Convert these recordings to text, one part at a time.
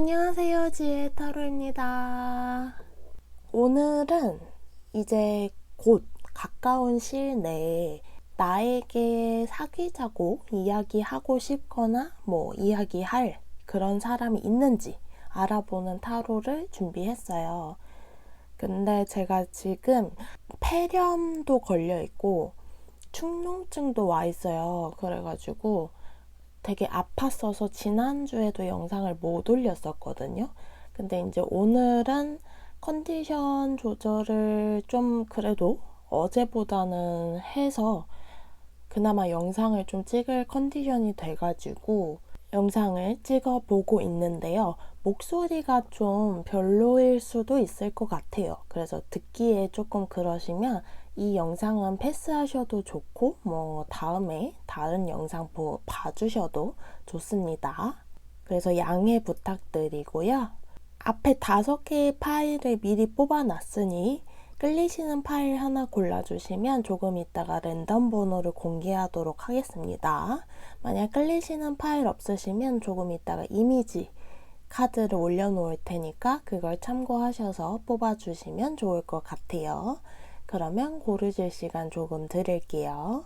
안녕하세요. 지혜 타로입니다. 오늘은 이제 곧 가까운 시일 내에 나에게 사귀자고 이야기하고 싶거나 뭐 이야기할 그런 사람이 있는지 알아보는 타로를 준비했어요. 근데 제가 지금 폐렴도 걸려 있고 축농증도 와 있어요. 그래가지고 되게 아팠어서 지난주에도 영상을 못 올렸었거든요. 근데 이제 오늘은 컨디션 조절을 좀 그래도 어제보다는 해서 그나마 영상을 좀 찍을 컨디션이 돼가지고 영상을 찍어 보고 있는데요. 목소리가 좀 별로일 수도 있을 것 같아요. 그래서 듣기에 조금 그러시면 이 영상은 패스하셔도 좋고 뭐 다음에 다른 영상 보, 봐주셔도 좋습니다. 그래서 양해 부탁드리고요. 앞에 다섯 개의 파일을 미리 뽑아놨으니 끌리시는 파일 하나 골라주시면 조금 있다가 랜덤 번호를 공개하도록 하겠습니다. 만약 끌리시는 파일 없으시면 조금 있다가 이미지 카드를 올려놓을 테니까 그걸 참고하셔서 뽑아주시면 좋을 것 같아요. 그러면 고르실 시간 조금 드릴게요.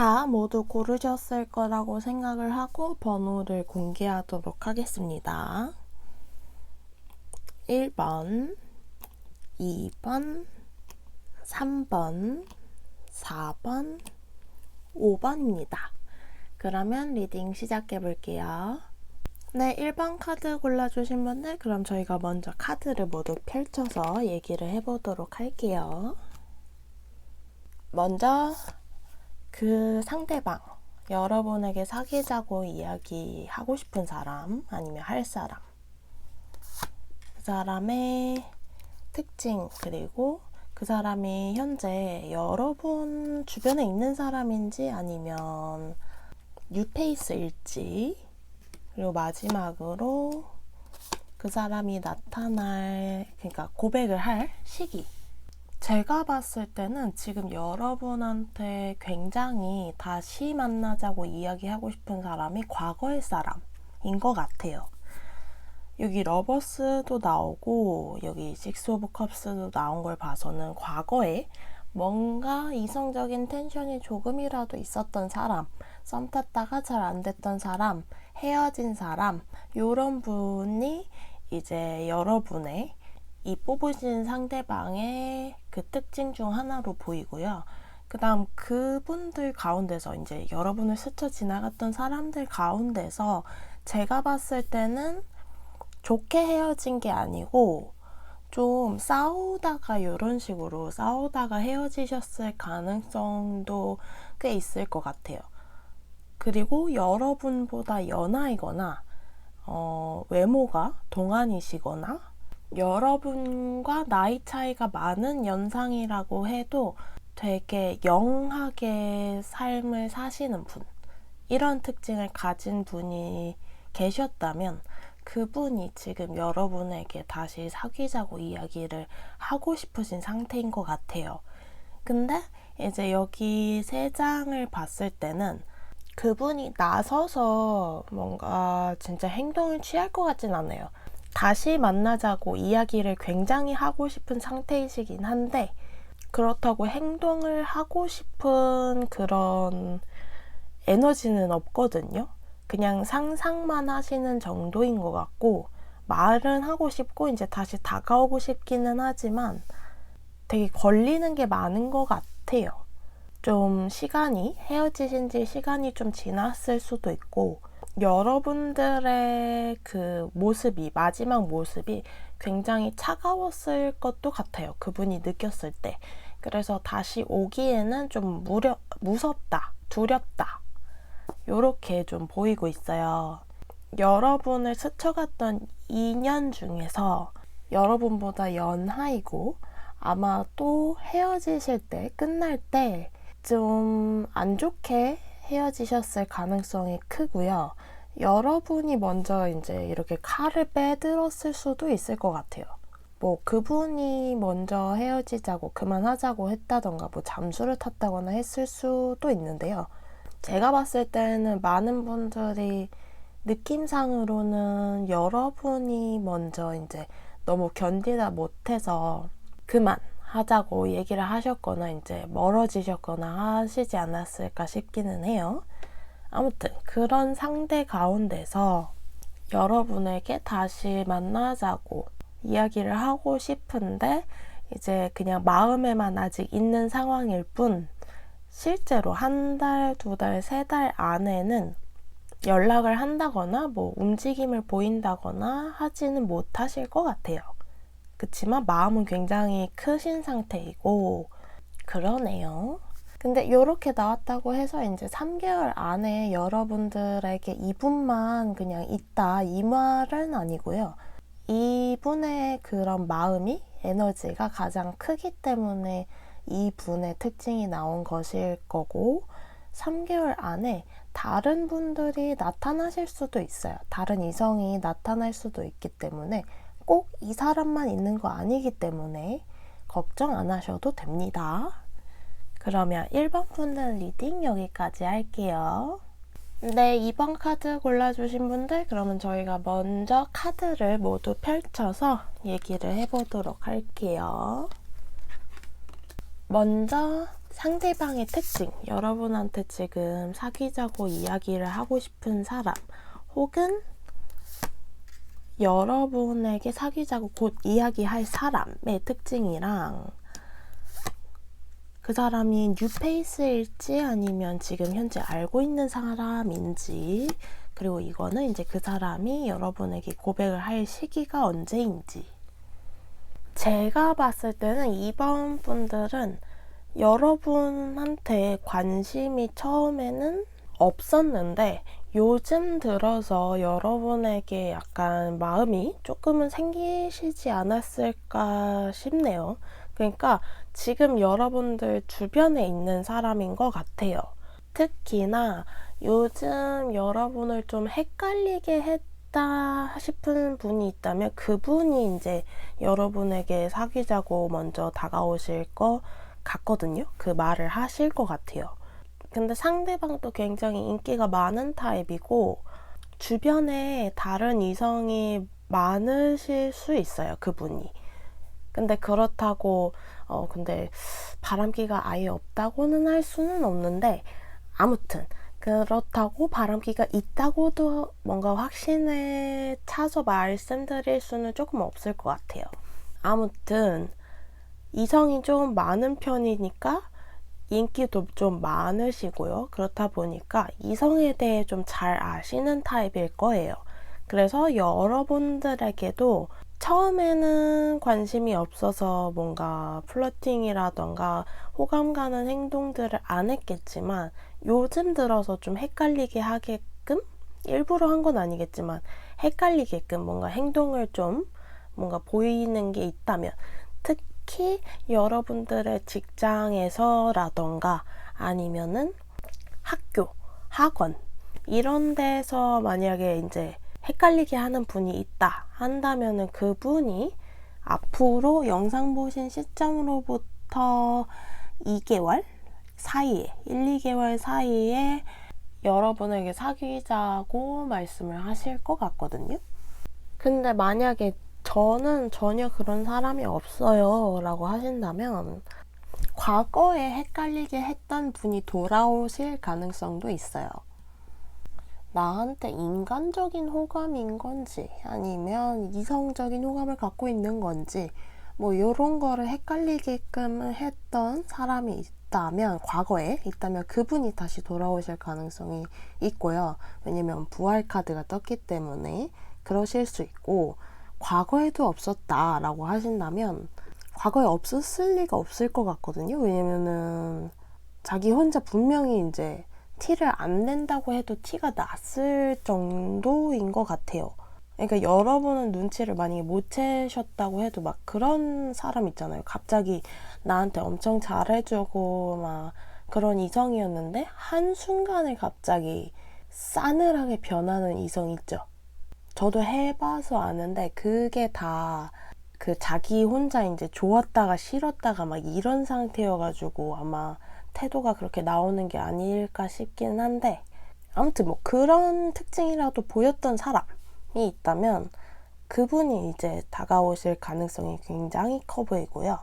자, 모두 고르셨을 거라고 생각을 하고 번호를 공개하도록 하겠습니다. 1번, 2번, 3번, 4번, 5번입니다. 그러면 리딩 시작해 볼게요. 네, 1번 카드 골라주신 분들, 그럼 저희가 먼저 카드를 모두 펼쳐서 얘기를 해보도록 할게요. 먼저 그 상대방, 여러분에게 사귀자고 이야기하고 싶은 사람, 아니면 할 사람. 그 사람의 특징, 그리고 그 사람이 현재 여러분 주변에 있는 사람인지 아니면 뉴페이스일지, 그리고 마지막으로 그 사람이 나타날, 그러니까 고백을 할 시기. 제가 봤을 때는 지금 여러분한테 굉장히 다시 만나자고 이야기하고 싶은 사람이 과거의 사람인 것 같아요. 여기 러버스도 나오고 여기 식스 오브 컵스도 나온 걸 봐서는 과거에 뭔가 이성적인 텐션이 조금이라도 있었던 사람, 썸 탔다가 잘 안 됐던 사람, 헤어진 사람, 요런 분이 이제 여러분의 이 뽑으신 상대방의 그 특징 중 하나로 보이고요. 그 다음 그분들 가운데서 이제 여러분을 스쳐 지나갔던 사람들 가운데서 제가 봤을 때는 좋게 헤어진 게 아니고 좀 싸우다가 이런 식으로 싸우다가 헤어지셨을 가능성도 꽤 있을 것 같아요. 그리고 여러분보다 연하이거나 어, 외모가 동안이시거나 여러분과 나이 차이가 많은 연상이라고 해도 되게 영하게 삶을 사시는 분, 이런 특징을 가진 분이 계셨다면 그분이 지금 여러분에게 다시 사귀자고 이야기를 하고 싶으신 상태인 것 같아요. 근데 이제 여기 세 장을 봤을 때는 그분이 나서서 뭔가 진짜 행동을 취할 것 같진 않아요. 다시 만나자고 이야기를 굉장히 하고 싶은 상태이시긴 한데 그렇다고 행동을 하고 싶은 그런 에너지는 없거든요. 그냥 상상만 하시는 정도인 것 같고 말은 하고 싶고 이제 다시 다가오고 싶기는 하지만 되게 걸리는 게 많은 것 같아요. 좀 시간이 헤어지신 지 시간이 좀 지났을 수도 있고 여러분들의 그 모습이 마지막 모습이 굉장히 차가웠을 것도 같아요. 그분이 느꼈을 때. 그래서 다시 오기에는 좀 무려, 무섭다, 두렵다. 요렇게 좀 보이고 있어요. 여러분을 스쳐갔던 2년 중에서 여러분보다 연하이고 아마 또 헤어지실 때, 끝날 때 좀 안 좋게 헤어지셨을 가능성이 크고요. 여러분이 먼저 이제 이렇게 칼을 빼들었을 수도 있을 것 같아요. 뭐 그분이 먼저 헤어지자고 그만하자고 했다던가 뭐 잠수를 탔다거나 했을 수도 있는데요. 제가 봤을 때는 많은 분들이 느낌상으로는 여러분이 먼저 이제 너무 견디다 못해서 그만 하자고 얘기를 하셨거나 이제 멀어지셨거나 하시지 않았을까 싶기는 해요. 아무튼 그런 상대 가운데서 여러분에게 다시 만나자고 이야기를 하고 싶은데 이제 그냥 마음에만 아직 있는 상황일 뿐 실제로 한 달, 두 달, 세 달 안에는 연락을 한다거나 뭐 움직임을 보인다거나 하지는 못하실 것 같아요. 그치만 마음은 굉장히 크신 상태이고 그러네요. 근데 이렇게 나왔다고 해서 이제 3개월 안에 여러분들에게 이분만 그냥 있다 이 말은 아니고요. 이분의 그런 마음이 에너지가 가장 크기 때문에 이분의 특징이 나온 것일 거고 3개월 안에 다른 분들이 나타나실 수도 있어요. 다른 이성이 나타날 수도 있기 때문에 꼭 이 사람만 있는 거 아니기 때문에 걱정 안 하셔도 됩니다. 그러면 1번 분들 리딩 여기까지 할게요. 네, 2번 카드 골라주신 분들, 그러면 저희가 먼저 카드를 모두 펼쳐서 얘기를 해보도록 할게요. 먼저 상대방의 특징, 여러분한테 지금 사귀자고 이야기를 하고 싶은 사람, 혹은 여러분에게 사귀자고 곧 이야기할 사람의 특징이랑 그 사람이 뉴페이스일지 아니면 지금 현재 알고 있는 사람인지 그리고 이거는 이제 그 사람이 여러분에게 고백을 할 시기가 언제인지. 제가 봤을 때는 이번 분들은 여러분한테 관심이 처음에는 없었는데 요즘 들어서 여러분에게 약간 마음이 조금은 생기시지 않았을까 싶네요. 그러니까 지금 여러분들 주변에 있는 사람인 것 같아요. 특히나 요즘 여러분을 좀 헷갈리게 했다 싶은 분이 있다면 그분이 이제 여러분에게 사귀자고 먼저 다가오실 것 같거든요. 그 말을 하실 것 같아요. 근데 상대방도 굉장히 인기가 많은 타입이고 주변에 다른 이성이 많으실 수 있어요. 그분이. 근데 그렇다고 어 근데 바람기가 아예 없다고는 할 수는 없는데 아무튼 그렇다고 바람기가 있다고도 뭔가 확신에 차서 말씀드릴 수는 조금 없을 것 같아요. 아무튼 이성이 좀 많은 편이니까 인기도 좀 많으시고요. 그렇다 보니까 이성에 대해 좀 잘 아시는 타입일 거예요. 그래서 여러분들에게도 처음에는 관심이 없어서 뭔가 플러팅이라던가 호감 가는 행동들을 안 했겠지만 요즘 들어서 좀 헷갈리게 하게끔 일부러 한 건 아니겠지만 헷갈리게끔 뭔가 행동을 좀 뭔가 보이는 게 있다면 특히 여러분들의 직장에서라던가 아니면은 학교, 학원 이런 데서 만약에 이제 헷갈리게 하는 분이 있다 한다면은 그분이 앞으로 영상 보신 시점으로부터 2개월 사이에 1, 2개월 사이에 여러분에게 사귀자고 말씀을 하실 것 같거든요. 근데 만약에 저는 전혀 그런 사람이 없어요 라고 하신다면 과거에 헷갈리게 했던 분이 돌아오실 가능성도 있어요. 나한테 인간적인 호감인 건지 아니면 이성적인 호감을 갖고 있는 건지 뭐 이런 거를 헷갈리게끔 했던 사람이 있다면 과거에 있다면 그분이 다시 돌아오실 가능성이 있고요. 왜냐면 부활 카드가 떴기 때문에 그러실 수 있고 과거에도 없었다라고 하신다면 과거에 없었을 리가 없을 것 같거든요. 왜냐면은 자기 혼자 분명히 이제 티를 안 낸다고 해도 티가 났을 정도인 것 같아요. 그러니까 여러분은 눈치를 만약에 못 채셨다고 해도 막 그런 사람 있잖아요. 갑자기 나한테 엄청 잘해주고 막 그런 이성이었는데 한순간에 갑자기 싸늘하게 변하는 이성 있죠. 저도 해봐서 아는데 그게 다 그 자기 혼자 이제 좋았다가 싫었다가 막 이런 상태여가지고 아마 태도가 그렇게 나오는 게 아닐까 싶긴 한데 아무튼 뭐 그런 특징이라도 보였던 사람이 있다면 그분이 이제 다가오실 가능성이 굉장히 커 보이고요.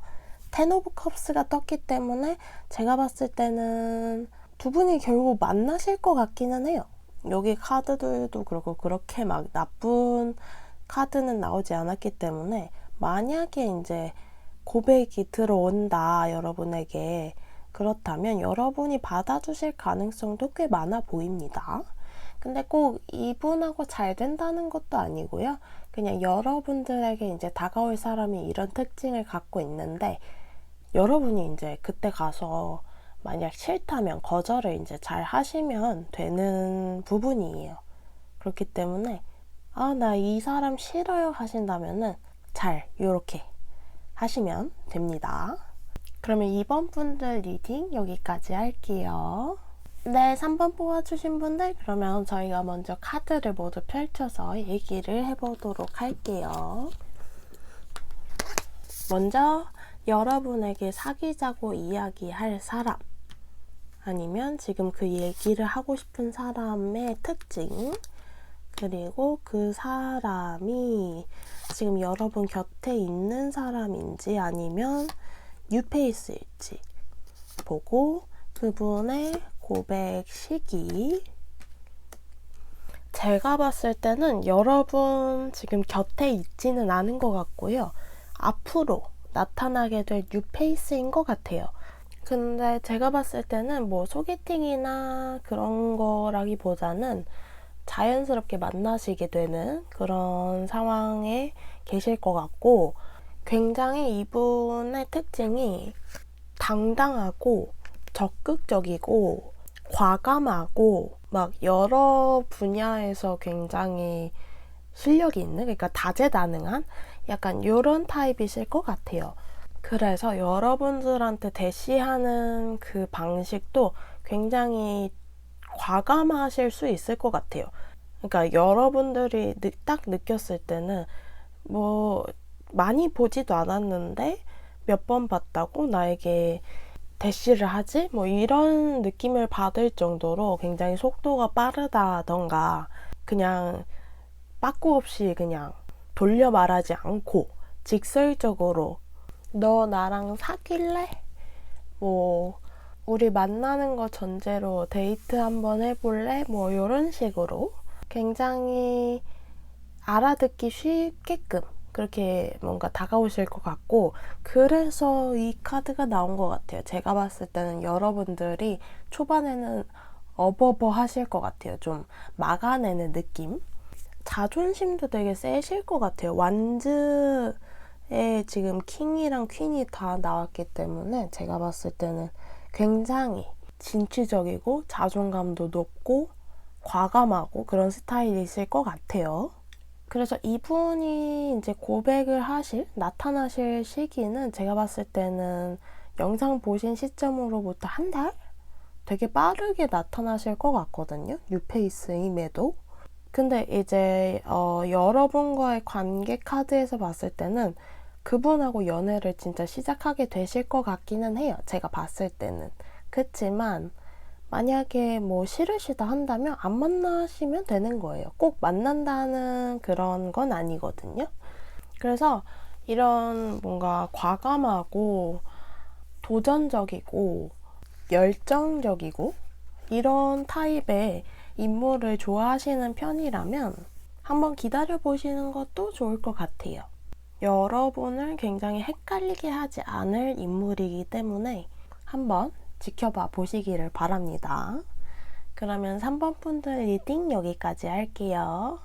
텐 오브 컵스가 떴기 때문에 제가 봤을 때는 두 분이 결국 만나실 것 같기는 해요. 여기 카드들도 그렇고 그렇게 막 나쁜 카드는 나오지 않았기 때문에 만약에 이제 고백이 들어온다 여러분에게 그렇다면 여러분이 받아주실 가능성도 꽤 많아 보입니다. 근데 꼭 이분하고 잘 된다는 것도 아니고요. 그냥 여러분들에게 이제 다가올 사람이 이런 특징을 갖고 있는데 여러분이 이제 그때 가서 만약 싫다면 거절을 이제 잘 하시면 되는 부분이에요. 그렇기 때문에 아, 나 이 사람 싫어요 하신다면은 잘 요렇게 하시면 됩니다. 그러면 2번 분들 리딩 여기까지 할게요. 네, 3번 뽑아주신 분들 그러면 저희가 먼저 카드를 모두 펼쳐서 얘기를 해보도록 할게요. 먼저 여러분에게 사귀자고 이야기할 사람 아니면 지금 그 얘기를 하고 싶은 사람의 특징 그리고 그 사람이 지금 여러분 곁에 있는 사람인지 아니면 뉴페이스일지 보고 그분의 고백 시기 제가 봤을 때는 여러분 지금 곁에 있지는 않은 것 같고요. 앞으로 나타나게 될 뉴페이스인 것 같아요. 근데 제가 봤을 때는 뭐 소개팅이나 그런 거라기보다는 자연스럽게 만나시게 되는 그런 상황에 계실 것 같고 굉장히 이분의 특징이 당당하고 적극적이고 과감하고 막 여러 분야에서 굉장히 실력이 있는 그러니까 다재다능한 약간 이런 타입이실 것 같아요. 그래서 여러분들한테 대시하는 그 방식도 굉장히 과감하실 수 있을 것 같아요. 그러니까 여러분들이 딱 느꼈을 때는 뭐 많이 보지도 않았는데 몇 번 봤다고 나에게 대시를 하지? 뭐 이런 느낌을 받을 정도로 굉장히 속도가 빠르다던가 그냥 빠꾸 없이 그냥 돌려 말하지 않고 직설적으로 너 나랑 사귈래? 뭐 우리 만나는 거 전제로 데이트 한번 해볼래? 뭐 이런 식으로 굉장히 알아듣기 쉽게끔 그렇게 뭔가 다가오실 것 같고 그래서 이 카드가 나온 것 같아요. 제가 봤을 때는 여러분들이 초반에는 어버버 하실 것 같아요. 좀 막아내는 느낌. 자존심도 되게 세실 것 같아요. 완즈 에 지금 킹이랑 퀸이 다 나왔기 때문에 제가 봤을 때는 굉장히 진취적이고 자존감도 높고 과감하고 그런 스타일이실 것 같아요. 그래서 이분이 이제 고백을 하실, 나타나실 시기는 제가 봤을 때는 영상 보신 시점으로부터 한 달? 되게 빠르게 나타나실 것 같거든요. 뉴페이스임에도. 근데 이제 어, 여러분과의 관계 카드에서 봤을 때는 그분하고 연애를 진짜 시작하게 되실 것 같기는 해요. 제가 봤을 때는. 그치만 만약에 뭐 싫으시다 한다면 안 만나시면 되는 거예요. 꼭 만난다는 그런 건 아니거든요. 그래서 이런 뭔가 과감하고 도전적이고 열정적이고 이런 타입의 인물을 좋아하시는 편이라면 한번 기다려 보시는 것도 좋을 것 같아요. 여러분을 굉장히 헷갈리게 하지 않을 인물이기 때문에 한번 지켜봐 보시기를 바랍니다. 그러면 3번 분들 리딩 여기까지 할게요.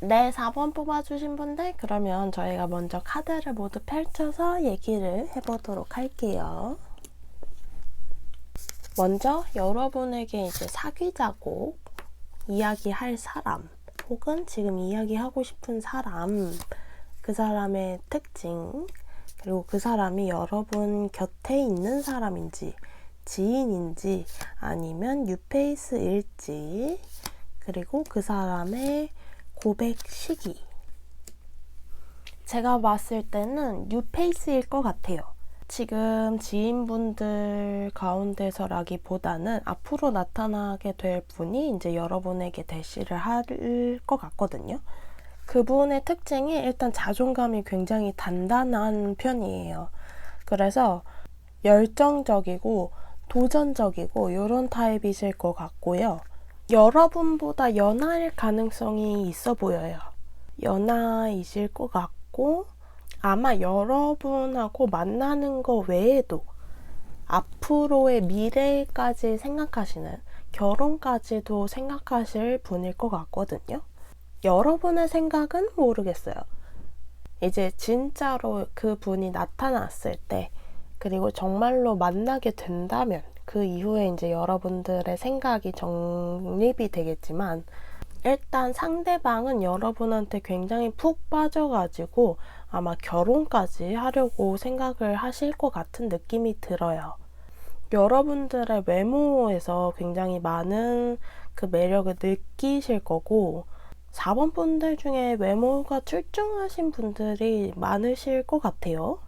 네, 4번 뽑아주신 분들, 그러면 저희가 먼저 카드를 모두 펼쳐서 얘기를 해보도록 할게요. 먼저 여러분에게 이제 사귀자고 이야기할 사람, 혹은 지금 이야기하고 싶은 사람, 그 사람의 특징, 그리고 그 사람이 여러분 곁에 있는 사람인지, 지인인지, 아니면 뉴페이스일지, 그리고 그 사람의 고백 시기. 제가 봤을 때는 뉴페이스일 것 같아요. 지금 지인분들 가운데서라기보다는 앞으로 나타나게 될 분이 이제 여러분에게 대시를 할 것 같거든요. 그분의 특징이 일단 자존감이 굉장히 단단한 편이에요. 그래서 열정적이고 도전적이고 이런 타입이실 것 같고요. 여러분보다 연하일 가능성이 있어 보여요. 연하이실 것 같고 아마 여러분하고 만나는 거 외에도 앞으로의 미래까지 생각하시는 결혼까지도 생각하실 분일 것 같거든요. 여러분의 생각은 모르겠어요. 이제 진짜로 그 분이 나타났을 때, 그리고 정말로 만나게 된다면, 그 이후에 이제 여러분들의 생각이 정립이 되겠지만, 일단 상대방은 여러분한테 굉장히 푹 빠져가지고 아마 결혼까지 하려고 생각을 하실 것 같은 느낌이 들어요. 여러분들의 외모에서 굉장히 많은 그 매력을 느끼실 거고, 4번 분들 중에 외모가 출중하신 분들이 많으실 것 같아요.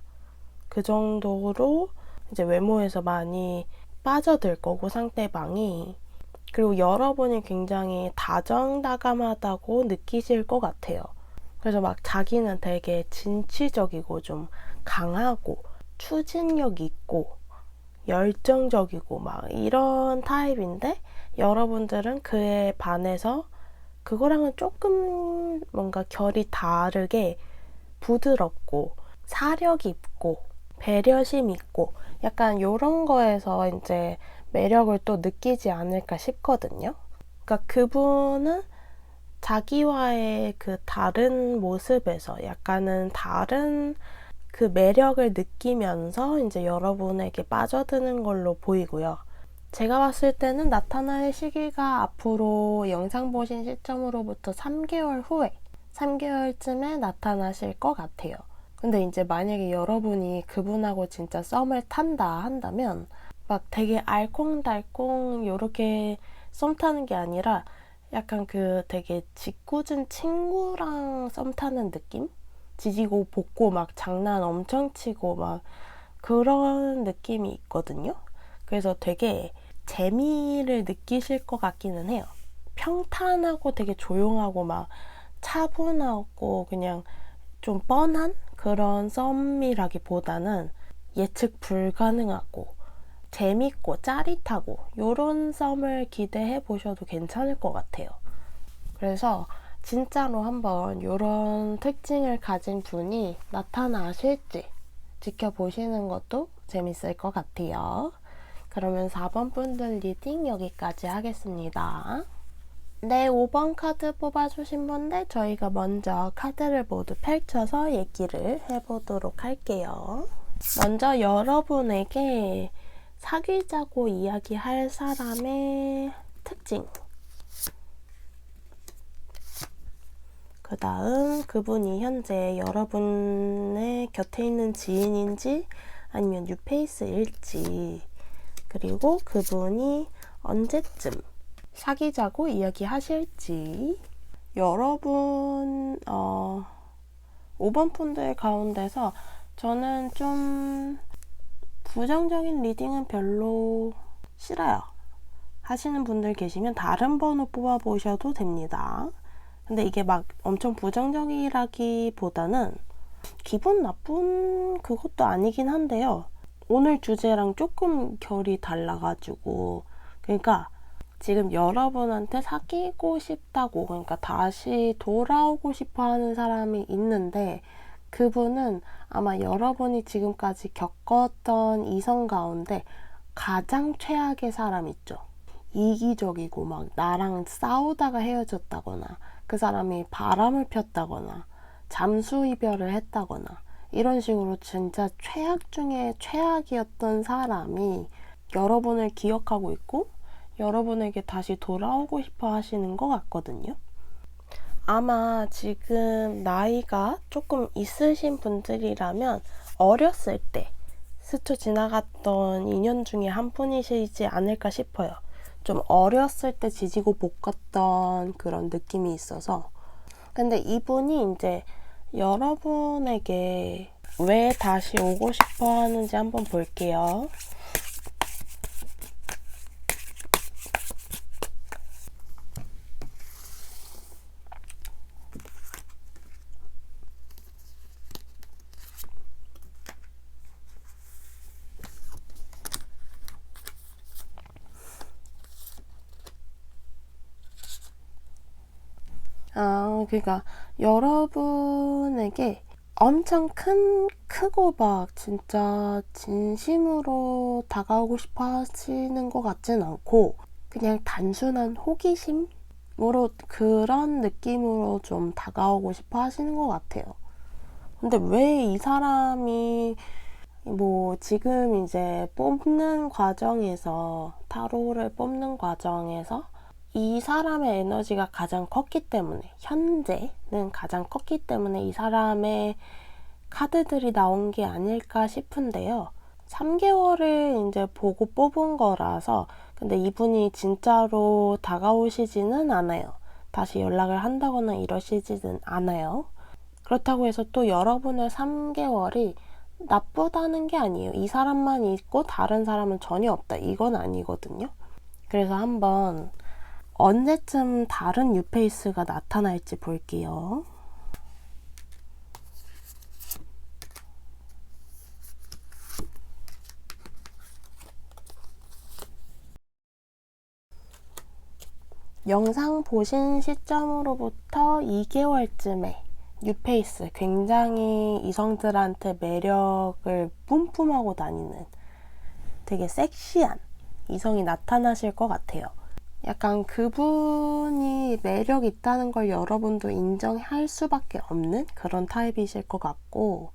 그 정도로 이제 외모에서 많이 빠져들 거고, 상대방이. 그리고 여러분이 굉장히 다정다감하다고 느끼실 것 같아요. 그래서 막 자기는 되게 진취적이고 좀 강하고 추진력 있고 열정적이고 막 이런 타입인데 여러분들은 그에 반해서 그거랑은 조금 뭔가 결이 다르게 부드럽고 사력 있고 배려심 있고 약간 이런 거에서 이제 매력을 또 느끼지 않을까 싶거든요. 그러니까 그분은 자기와의 그 다른 모습에서 약간은 다른 그 매력을 느끼면서 이제 여러분에게 빠져드는 걸로 보이고요. 제가 봤을 때는 나타날 시기가 앞으로 영상 보신 시점으로부터 3개월 후에 3개월쯤에 나타나실 것 같아요. 근데 이제 만약에 여러분이 그분하고 진짜 썸을 탄다 한다면 막 되게 알콩달콩 요렇게 썸 타는 게 아니라 약간 그 되게 짓궂은 친구랑 썸 타는 느낌? 지지고 볶고 막 장난 엄청 치고 막 그런 느낌이 있거든요. 그래서 되게 재미를 느끼실 것 같기는 해요. 평탄하고 되게 조용하고 막 차분하고 그냥 좀 뻔한 그런 썸이라기보다는 예측 불가능하고 재밌고 짜릿하고 이런 썸을 기대해 보셔도 괜찮을 것 같아요. 그래서 진짜로 한번 이런 특징을 가진 분이 나타나실지 지켜보시는 것도 재밌을 것 같아요. 그러면 4번 분들 리딩 여기까지 하겠습니다. 네, 5번 카드 뽑아주신 분들 저희가 먼저 카드를 모두 펼쳐서 얘기를 해보도록 할게요. 먼저 여러분에게 사귀자고 이야기할 사람의 특징. 그 다음 그분이 현재 여러분의 곁에 있는 지인인지 아니면 뉴페이스일지 그리고 그분이 언제쯤 사귀자고 이야기하실지 여러분 어 5번 분들 가운데서 저는 좀 부정적인 리딩은 별로 싫어요. 하시는 분들 계시면 다른 번호 뽑아 보셔도 됩니다. 근데 이게 막 엄청 부정적이라기보다는 기분 나쁜 그것도 아니긴 한데요. 오늘 주제랑 조금 결이 달라가지고 그러니까 지금 여러분한테 사귀고 싶다고, 그러니까 다시 돌아오고 싶어 하는 사람이 있는데, 그분은 아마 여러분이 지금까지 겪었던 이성 가운데 가장 최악의 사람 있죠. 이기적이고 막 나랑 싸우다가 헤어졌다거나 그 사람이 바람을 폈다거나 잠수 이별을 했다거나 이런 식으로 진짜 최악 중에 최악이었던 사람이 여러분을 기억하고 있고 여러분에게 다시 돌아오고 싶어 하시는 것 같거든요. 아마 지금 나이가 조금 있으신 분들이라면 어렸을 때 스쳐 지나갔던 인연 중에 한 분이시지 않을까 싶어요. 좀 어렸을 때 지지고 볶았던 그런 느낌이 있어서. 근데 이분이 이제 여러분에게 왜 다시 오고 싶어 하는지 한번 볼게요. 아, 그러니까 여러분에게 엄청 큰, 크고 막 진짜 진심으로 다가오고 싶어 하시는 것 같진 않고 그냥 단순한 호기심으로 그런 느낌으로 좀 다가오고 싶어 하시는 것 같아요. 근데 왜 이 사람이 뭐 지금 이제 뽑는 과정에서 타로를 뽑는 과정에서 이 사람의 에너지가 가장 컸기 때문에 현재는 가장 컸기 때문에 이 사람의 카드들이 나온 게 아닐까 싶은데요. 3개월을 이제 보고 뽑은 거라서 근데 이분이 진짜로 다가오시지는 않아요. 다시 연락을 한다거나 이러시지는 않아요. 그렇다고 해서 또 여러분의 3개월이 나쁘다는 게 아니에요. 이 사람만 있고 다른 사람은 전혀 없다. 이건 아니거든요. 그래서 한번 언제쯤 다른 뉴페이스가 나타날지 볼게요. 영상 보신 시점으로부터 2개월쯤에 뉴페이스 굉장히 이성들한테 매력을 뿜뿜하고 다니는 되게 섹시한 이성이 나타나실 것 같아요. 약간 그분이 매력 있다는 걸 여러분도 인정할 수밖에 없는 그런 타입이실 것 같고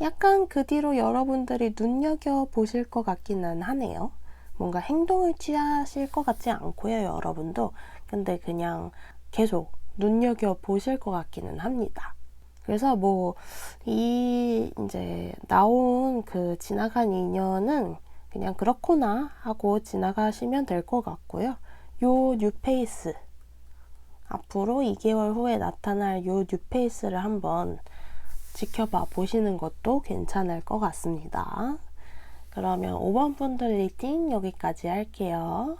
약간 그 뒤로 여러분들이 눈여겨 보실 것 같기는 하네요. 뭔가 행동을 취하실 것 같지 않고요, 여러분도. 근데 그냥 계속 눈여겨 보실 것 같기는 합니다. 그래서 뭐, 이, 이제, 나온 그 지나간 인연은 그냥 그렇구나 하고 지나가시면 될 것 같고요. 요 뉴페이스, 앞으로 2개월 후에 나타날 요 뉴페이스를 한번 지켜봐 보시는 것도 괜찮을 것 같습니다. 그러면 5번 분들 리딩 여기까지 할게요.